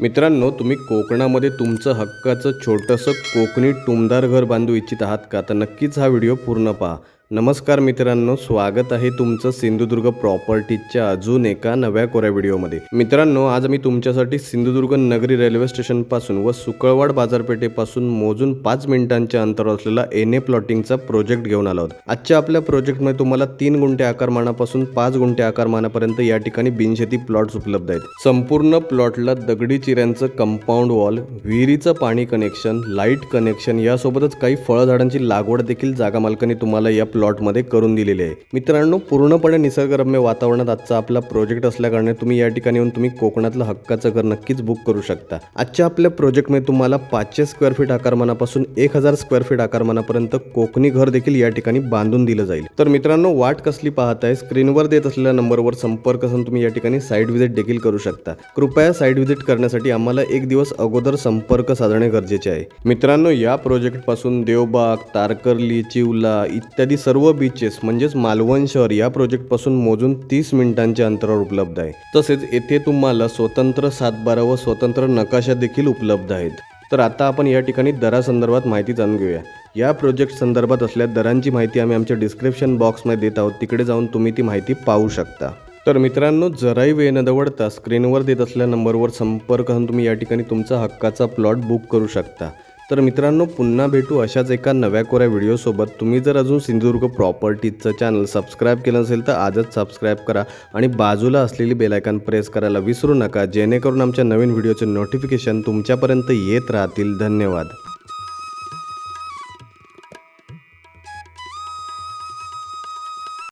मित्रांनो तुम्ही कोकणामध्ये तुमचं हक्काचं छोटंसं कोकणी टुमदार घर बांधू इच्छित आहात का? तर नक्कीच हा व्हिडिओ पूर्ण पहा. नमस्कार मित्रांनो स्वागत आहे तुमचं सिंधुदुर्ग प्रॉपर्टीजच्या अजून एका नव्या कोऱ्या व्हिडिओमध्ये. मित्रांनो आज मी तुमच्यासाठी सिंधुदुर्ग नगरी रेल्वे स्टेशनपासून व सुकळवाड बाजारपेठेपासून मोजून पाच मिनिटांच्या अंतरावर असलेला एन ए प्लॉटिंगचा प्रोजेक्ट घेऊन आलो आहोत. आजच्या आपल्या प्रोजेक्टमध्ये तुम्हाला तीन गुंठे आकारमानापासून पाच गुंठे आकारमानापर्यंत या ठिकाणी बिनशेती प्लॉट्स उपलब्ध आहेत. संपूर्ण प्लॉटला दगडी चिऱ्यांचं कंपाऊंड वॉल विहिरीचं पाणी कनेक्शन लाइट कनेक्शन यासोबतच काही फळझाडांची लागवड देखील जागा मालकांनी तुम्हाला या प्लॉटमध्ये करून दिलेली आहे. मित्रांनो पूर्णपणे निसर्गरम्य वातावरणात आजचा आपला प्रोजेक्ट असल्याकारणे तुम्ही या ठिकाणी येऊन तुम्ही कोकणातलं हक्काचं घर नक्कीच बुक करू शकता. आजच्या आपल्या प्रोजेक्टमध्ये तुम्हाला पाचशे स्क्वेअर फीट आकारमानापासून एक हजार स्क्वेअर फीट आकारमानापर्यंत कोकणी घर देखील या ठिकाणी बांधून दिलं जाईल. तर मित्रांनो वाट कसली पाहताय? स्क्रीनवर देत असलेल्या नंबरवर संपर्क असून तुम्ही या ठिकाणी साईट व्हिजिट देखील करू शकता. कृपया साईट व्हिजिट करण्यासाठी आम्हाला एक दिवस अगोदर संपर्क साधणे गरजेचे आहे. मित्रांनो या प्रोजेक्टपासून देवबाग तारकर्ली चिवला इत्यादी सर्व बीचेस म्हणजेच मालवण शहर या प्रोजेक्टपासून मोजून तीस मिनिटांच्या अंतरावर उपलब्ध आहे. तसेच येथे तुम्हाला स्वतंत्र सातबारा व स्वतंत्र नकाशा देखील उपलब्ध आहेत. तर आता आपण या ठिकाणी दरासंदर्भात माहिती जाणून घेऊया. या प्रोजेक्ट संदर्भात असल्या दरांची माहिती आम्ही आमच्या डिस्क्रिप्शन बॉक्समध्ये देत आहोत. तिकडे जाऊन तुम्ही ती माहिती पाहू शकता. तर मित्रांनो जराही वेळ न दवडता स्क्रीनवर देत असलेल्या नंबरवर संपर्क करून तुम्ही या ठिकाणी तुमचा हक्काचा प्लॉट बुक करू शकता. तर मित्रांनो पुन्हा भेटू अशाच एका नव्या कोऱ्या व्हिडिओसोबत तुम्ही जर अजून सिंधुदुर्ग प्रॉपर्टीजचं चॅनल सबस्क्राईब केलं नसेल तर आजच सबस्क्राईब करा आणि बाजूला असलेली बेलायकन प्रेस करायला विसरू नका. जेणेकरून आमच्या नवीन व्हिडिओचे नोटिफिकेशन तुमच्यापर्यंत येत राहतील. धन्यवाद.